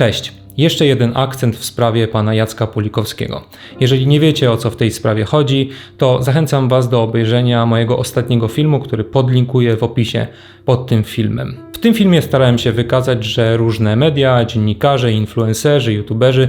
Cześć. Jeszcze jeden akcent w sprawie pana Jacka Pulikowskiego. Jeżeli nie wiecie o co w tej sprawie chodzi, to zachęcam was do obejrzenia mojego ostatniego filmu, który podlinkuję w opisie pod tym filmem. W tym filmie starałem się wykazać, że różne media, dziennikarze, influencerzy, youtuberzy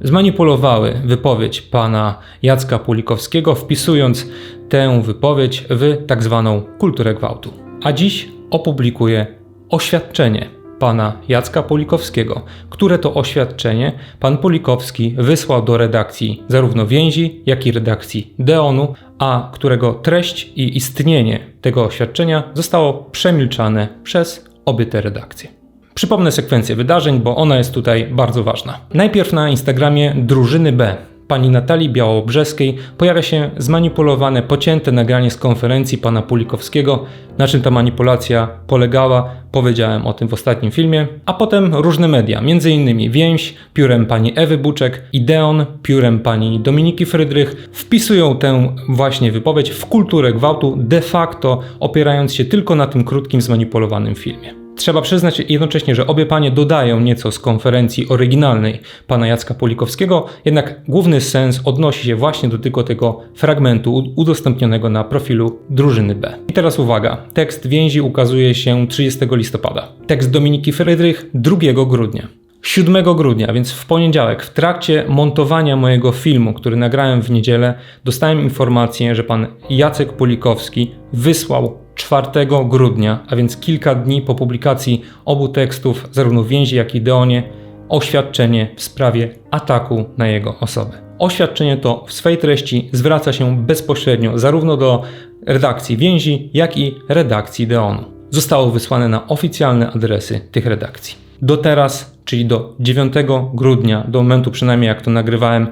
zmanipulowały wypowiedź pana Jacka Pulikowskiego, wpisując tę wypowiedź w tak zwaną kulturę gwałtu. A dziś opublikuję oświadczenie pana Jacka Polikowskiego, które to oświadczenie pan Polikowski wysłał do redakcji zarówno więzi, jak i redakcji Deonu, a którego treść i istnienie tego oświadczenia zostało przemilczane przez obie te redakcje. Przypomnę sekwencję wydarzeń, bo ona jest tutaj bardzo ważna. Najpierw na Instagramie drużyny B pani Natalii Białobrzeskiej pojawia się zmanipulowane, pocięte nagranie z konferencji pana Pulikowskiego. Na czym ta manipulacja polegała, powiedziałem o tym w ostatnim filmie. A potem różne media, m.in. Więź, piórem pani Ewy Buczek, Ideon, piórem pani Dominiki Frydrych, wpisują tę właśnie wypowiedź w kulturę gwałtu, de facto opierając się tylko na tym krótkim, zmanipulowanym filmie. Trzeba przyznać jednocześnie, że obie panie dodają nieco z konferencji oryginalnej pana Jacka Polikowskiego, jednak główny sens odnosi się właśnie do tylko tego fragmentu udostępnionego na profilu drużyny B. I teraz uwaga, tekst więzi ukazuje się 30 listopada. Tekst Dominiki Frydrych 2 grudnia. 7 grudnia, więc w poniedziałek, w trakcie montowania mojego filmu, który nagrałem w niedzielę, dostałem informację, że pan Jacek Polikowski wysłał 4 grudnia, a więc kilka dni po publikacji obu tekstów, zarówno w więzi, jak i Deonie, oświadczenie w sprawie ataku na jego osobę. Oświadczenie to w swej treści zwraca się bezpośrednio zarówno do redakcji więzi, jak i redakcji Deonu. Zostało wysłane na oficjalne adresy tych redakcji. Do teraz, czyli do 9 grudnia, do momentu przynajmniej jak to nagrywałem,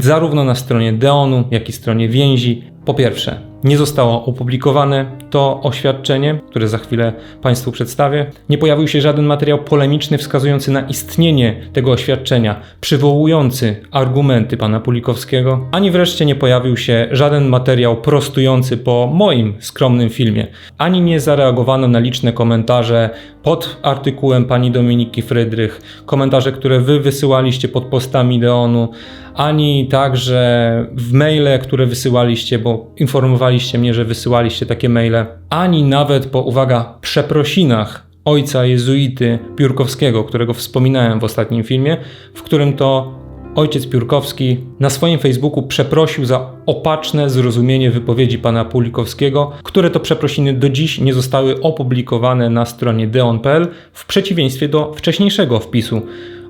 zarówno na stronie Deonu, jak i stronie więzi, po pierwsze, nie zostało opublikowane to oświadczenie, które za chwilę Państwu przedstawię. Nie pojawił się żaden materiał polemiczny wskazujący na istnienie tego oświadczenia, przywołujący argumenty pana Pulikowskiego, ani wreszcie nie pojawił się żaden materiał prostujący po moim skromnym filmie, ani nie zareagowano na liczne komentarze pod artykułem pani Dominiki Frydrych, komentarze, które wy wysyłaliście pod postami Deonu, ani także w maile, które wysyłaliście, bo informowaliście mnie, że wysyłaliście takie maile, ani nawet po, uwaga, przeprosinach ojca jezuity Piórkowskiego, którego wspominałem w ostatnim filmie, w którym to ojciec Piórkowski na swoim Facebooku przeprosił za opaczne zrozumienie wypowiedzi pana Pulikowskiego, które to przeprosiny do dziś nie zostały opublikowane na stronie deon.pl w przeciwieństwie do wcześniejszego wpisu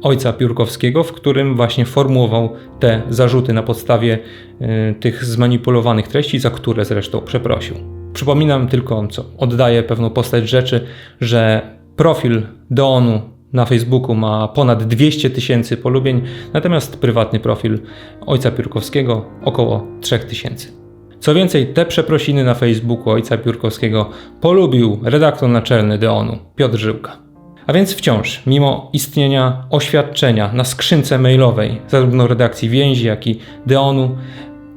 ojca Piórkowskiego, w którym właśnie formułował te zarzuty na podstawie y, tych zmanipulowanych treści, za które zresztą przeprosił. Przypominam tylko, co oddaje pewną postać rzeczy, że profil Deonu na Facebooku ma ponad 200 tysięcy polubień, natomiast prywatny profil ojca Piórkowskiego około 3000. Co więcej, te przeprosiny na Facebooku ojca Piórkowskiego polubił redaktor naczelny Deonu, Piotr Żyłka. A więc wciąż, mimo istnienia oświadczenia na skrzynce mailowej, zarówno redakcji więzi, jak i Deonu,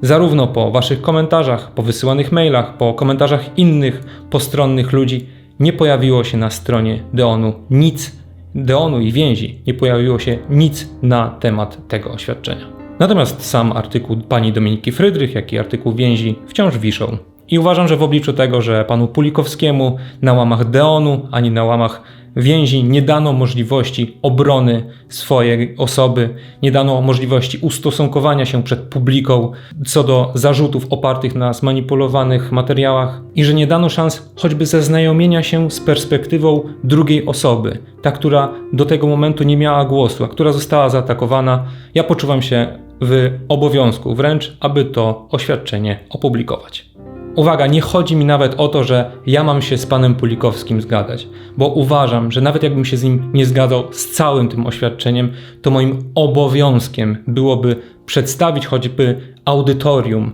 zarówno po waszych komentarzach, po wysyłanych mailach, po komentarzach innych postronnych ludzi, nie pojawiło się na stronie Deonu nic, Deonu i więzi, nie pojawiło się nic na temat tego oświadczenia. Natomiast sam artykuł pani Dominiki Frydrych, jak i artykuł więzi wciąż wiszą. I uważam, że w obliczu tego, że panu Pulikowskiemu na łamach Deonu ani na łamach więzi nie dano możliwości obrony swojej osoby, nie dano możliwości ustosunkowania się przed publiką co do zarzutów opartych na zmanipulowanych materiałach i że nie dano szans choćby zaznajomienia się z perspektywą drugiej osoby, ta, która do tego momentu nie miała głosu, a która została zaatakowana. Ja poczuwam się w obowiązku wręcz, aby to oświadczenie opublikować. Uwaga, nie chodzi mi nawet o to, że ja mam się z panem Pulikowskim zgadać, bo uważam, że nawet jakbym się z nim nie zgadzał z całym tym oświadczeniem, to moim obowiązkiem byłoby przedstawić choćby audytorium,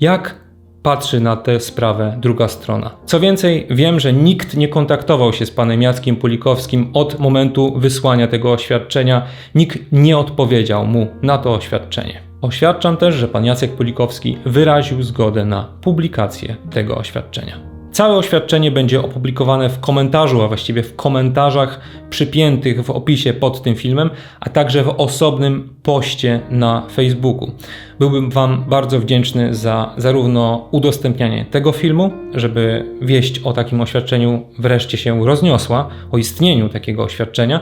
jak patrzy na tę sprawę druga strona. Co więcej, wiem, że nikt nie kontaktował się z panem Jackiem Pulikowskim od momentu wysłania tego oświadczenia, nikt nie odpowiedział mu na to oświadczenie. Oświadczam też, że pan Jacek Pulikowski wyraził zgodę na publikację tego oświadczenia. Całe oświadczenie będzie opublikowane w komentarzu, a właściwie w komentarzach przypiętych w opisie pod tym filmem, a także w osobnym poście na Facebooku. Byłbym Wam bardzo wdzięczny za zarówno udostępnianie tego filmu, żeby wieść o takim oświadczeniu wreszcie się rozniosła, o istnieniu takiego oświadczenia,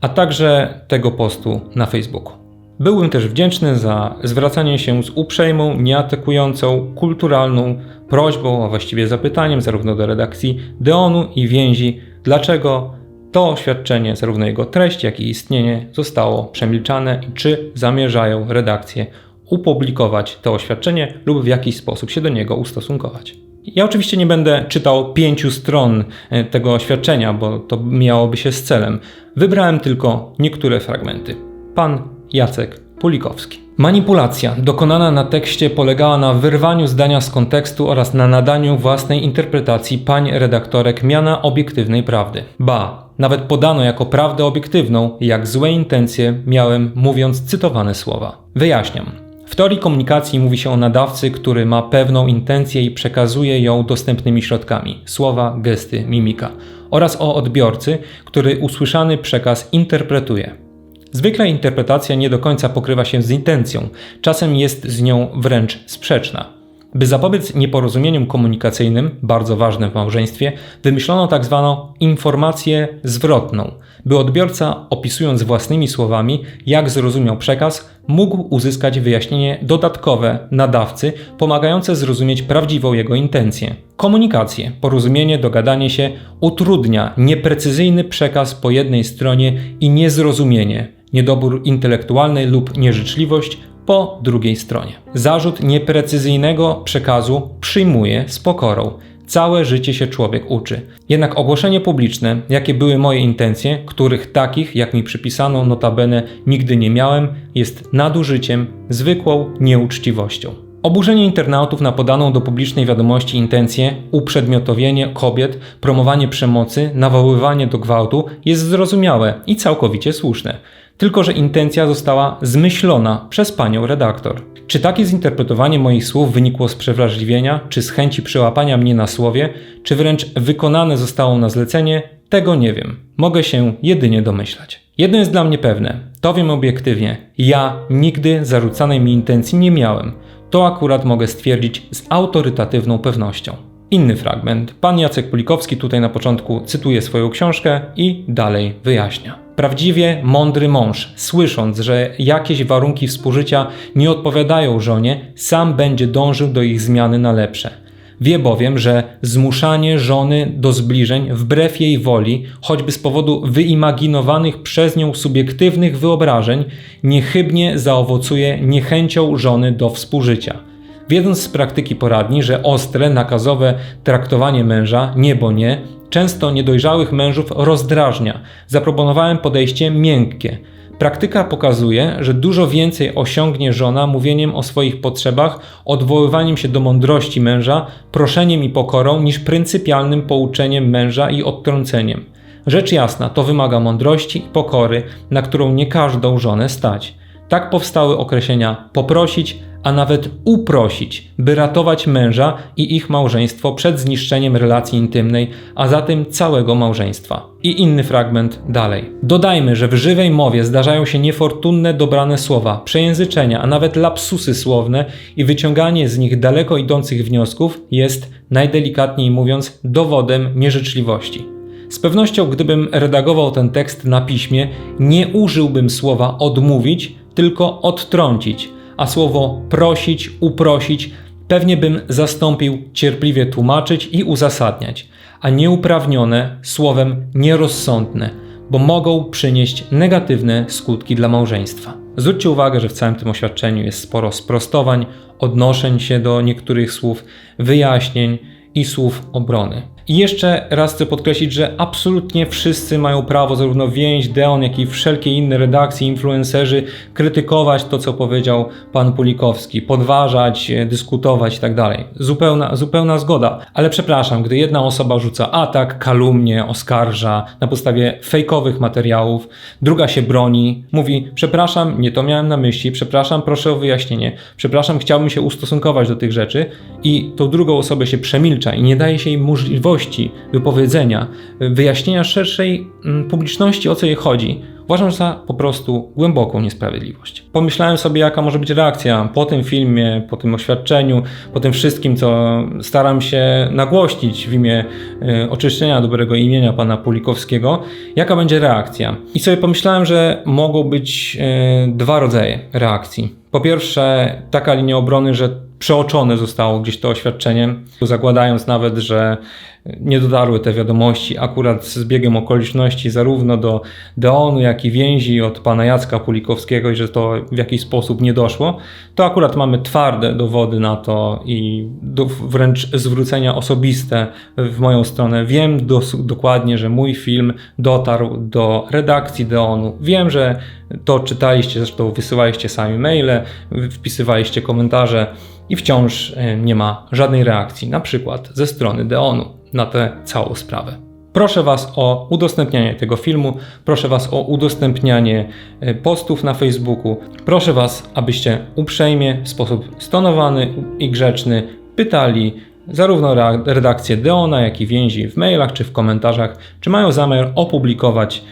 a także tego postu na Facebooku. Byłbym też wdzięczny za zwracanie się z uprzejmą, nieatakującą, kulturalną prośbą, a właściwie zapytaniem zarówno do redakcji Deonu i Więzi, dlaczego to oświadczenie, zarówno jego treść, jak i istnienie zostało przemilczane i czy zamierzają redakcje upublikować to oświadczenie lub w jakiś sposób się do niego ustosunkować. Ja oczywiście nie będę czytał pięciu stron e, tego oświadczenia, bo to miałoby się z celem. Wybrałem tylko niektóre fragmenty. Pan Jacek Pulikowski. Manipulacja dokonana na tekście polegała na wyrwaniu zdania z kontekstu oraz na nadaniu własnej interpretacji pań redaktorek miana obiektywnej prawdy. Ba, nawet podano jako prawdę obiektywną, jak złe intencje miałem mówiąc cytowane słowa. Wyjaśniam. W teorii komunikacji mówi się o nadawcy, który ma pewną intencję i przekazuje ją dostępnymi środkami słowa, gesty, mimika oraz o odbiorcy, który usłyszany przekaz interpretuje. Zwykle interpretacja nie do końca pokrywa się z intencją, czasem jest z nią wręcz sprzeczna. By zapobiec nieporozumieniom komunikacyjnym, bardzo ważnym w małżeństwie, wymyślono tak zwaną informację zwrotną, by odbiorca, opisując własnymi słowami, jak zrozumiał przekaz, mógł uzyskać wyjaśnienie dodatkowe nadawcy, pomagające zrozumieć prawdziwą jego intencję. Komunikację, porozumienie, dogadanie się utrudnia nieprecyzyjny przekaz po jednej stronie i niezrozumienie, niedobór intelektualny lub nieżyczliwość po drugiej stronie. Zarzut nieprecyzyjnego przekazu przyjmuje z pokorą. Całe życie się człowiek uczy. Jednak ogłoszenie publiczne, jakie były moje intencje, których takich, jak mi przypisano, notabene nigdy nie miałem, jest nadużyciem, zwykłą nieuczciwością. Oburzenie internautów na podaną do publicznej wiadomości intencję, uprzedmiotowienie kobiet, promowanie przemocy, nawoływanie do gwałtu jest zrozumiałe i całkowicie słuszne tylko że intencja została zmyślona przez panią redaktor. Czy takie zinterpretowanie moich słów wynikło z przewrażliwienia, czy z chęci przełapania mnie na słowie, czy wręcz wykonane zostało na zlecenie, tego nie wiem. Mogę się jedynie domyślać. Jedno jest dla mnie pewne, to wiem obiektywnie. Ja nigdy zarzucanej mi intencji nie miałem. To akurat mogę stwierdzić z autorytatywną pewnością. Inny fragment. Pan Jacek Pulikowski tutaj na początku cytuje swoją książkę i dalej wyjaśnia. Prawdziwie mądry mąż, słysząc, że jakieś warunki współżycia nie odpowiadają żonie, sam będzie dążył do ich zmiany na lepsze. Wie bowiem, że zmuszanie żony do zbliżeń wbrew jej woli, choćby z powodu wyimaginowanych przez nią subiektywnych wyobrażeń, niechybnie zaowocuje niechęcią żony do współżycia. Wiedząc z praktyki poradni, że ostre, nakazowe traktowanie męża, niebo nie, często niedojrzałych mężów rozdrażnia, zaproponowałem podejście miękkie. Praktyka pokazuje, że dużo więcej osiągnie żona mówieniem o swoich potrzebach, odwoływaniem się do mądrości męża, proszeniem i pokorą, niż pryncypialnym pouczeniem męża i odtrąceniem. Rzecz jasna, to wymaga mądrości i pokory, na którą nie każdą żonę stać. Tak powstały określenia poprosić, a nawet uprosić, by ratować męża i ich małżeństwo przed zniszczeniem relacji intymnej, a zatem całego małżeństwa. I inny fragment dalej. Dodajmy, że w żywej mowie zdarzają się niefortunne dobrane słowa, przejęzyczenia, a nawet lapsusy słowne i wyciąganie z nich daleko idących wniosków jest, najdelikatniej mówiąc, dowodem nieżyczliwości. Z pewnością, gdybym redagował ten tekst na piśmie, nie użyłbym słowa odmówić, tylko odtrącić, a słowo prosić, uprosić pewnie bym zastąpił cierpliwie tłumaczyć i uzasadniać, a nieuprawnione słowem nierozsądne, bo mogą przynieść negatywne skutki dla małżeństwa. Zwróćcie uwagę, że w całym tym oświadczeniu jest sporo sprostowań, odnoszeń się do niektórych słów, wyjaśnień i słów obrony. I jeszcze raz chcę podkreślić, że absolutnie wszyscy mają prawo, zarówno więź, Deon, jak i wszelkie inne redakcje, influencerzy, krytykować to, co powiedział pan Pulikowski, podważać, e, dyskutować i tak. Zupełna, zupełna zgoda. Ale przepraszam, gdy jedna osoba rzuca atak, kalumnię, oskarża na podstawie fejkowych materiałów, druga się broni, mówi: Przepraszam, nie to miałem na myśli, przepraszam, proszę o wyjaśnienie, przepraszam, chciałbym się ustosunkować do tych rzeczy, i tą drugą osobę się przemilcza i nie daje się jej możliwości wypowiedzenia, wyjaśnienia szerszej mm, publiczności, o co jej chodzi Uważam za po prostu głęboką niesprawiedliwość. Pomyślałem sobie, jaka może być reakcja po tym filmie, po tym oświadczeniu, po tym wszystkim, co staram się nagłośnić w imię y, oczyszczenia dobrego imienia pana Pulikowskiego, jaka będzie reakcja. I sobie pomyślałem, że mogą być y, dwa rodzaje reakcji. Po pierwsze, taka linia obrony, że przeoczone zostało gdzieś to oświadczenie, zakładając nawet, że nie dotarły te wiadomości akurat z biegiem okoliczności zarówno do Deonu, jak i więzi od pana Jacka Pulikowskiego i że to w jakiś sposób nie doszło, to akurat mamy twarde dowody na to i do, wręcz zwrócenia osobiste w moją stronę. Wiem dokładnie, że mój film dotarł do redakcji Deonu. Wiem, że to czytaliście, zresztą wysyłaliście sami maile, wpisywaliście komentarze i wciąż e, nie ma żadnej reakcji, na przykład ze strony Deonu na tę całą sprawę. Proszę Was o udostępnianie tego filmu, proszę Was o udostępnianie e, postów na Facebooku. Proszę Was, abyście uprzejmie, w sposób stonowany i grzeczny pytali zarówno redakcję Deona, jak i więzi w mailach czy w komentarzach, czy mają zamiar opublikować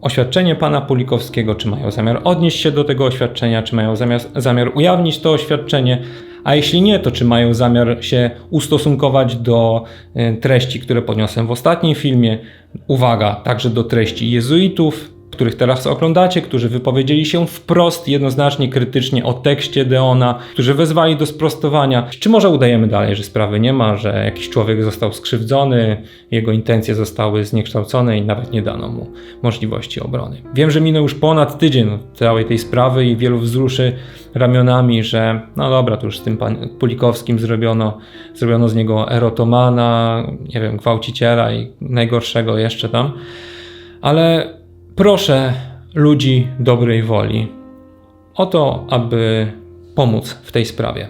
oświadczenie pana Pulikowskiego, czy mają zamiar odnieść się do tego oświadczenia, czy mają zamiar, zamiar ujawnić to oświadczenie, a jeśli nie, to czy mają zamiar się ustosunkować do e, treści, które podniosłem w ostatnim filmie. Uwaga, także do treści jezuitów, których teraz oglądacie, którzy wypowiedzieli się wprost, jednoznacznie krytycznie o tekście Deona, którzy wezwali do sprostowania. Czy może udajemy dalej, że sprawy nie ma, że jakiś człowiek został skrzywdzony, jego intencje zostały zniekształcone i nawet nie dano mu możliwości obrony. Wiem, że minął już ponad tydzień całej tej sprawy i wielu wzruszy ramionami, że no dobra, to już z tym Pulikowskim zrobiono, zrobiono z niego erotomana, nie wiem, gwałciciela i najgorszego jeszcze tam. Ale Proszę ludzi dobrej woli o to, aby pomóc w tej sprawie.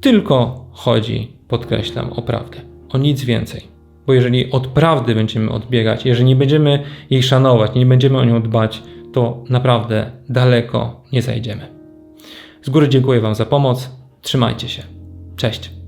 Tylko chodzi, podkreślam, o prawdę, o nic więcej. Bo jeżeli od prawdy będziemy odbiegać, jeżeli nie będziemy jej szanować, nie będziemy o nią dbać, to naprawdę daleko nie zajdziemy. Z góry dziękuję Wam za pomoc. Trzymajcie się. Cześć.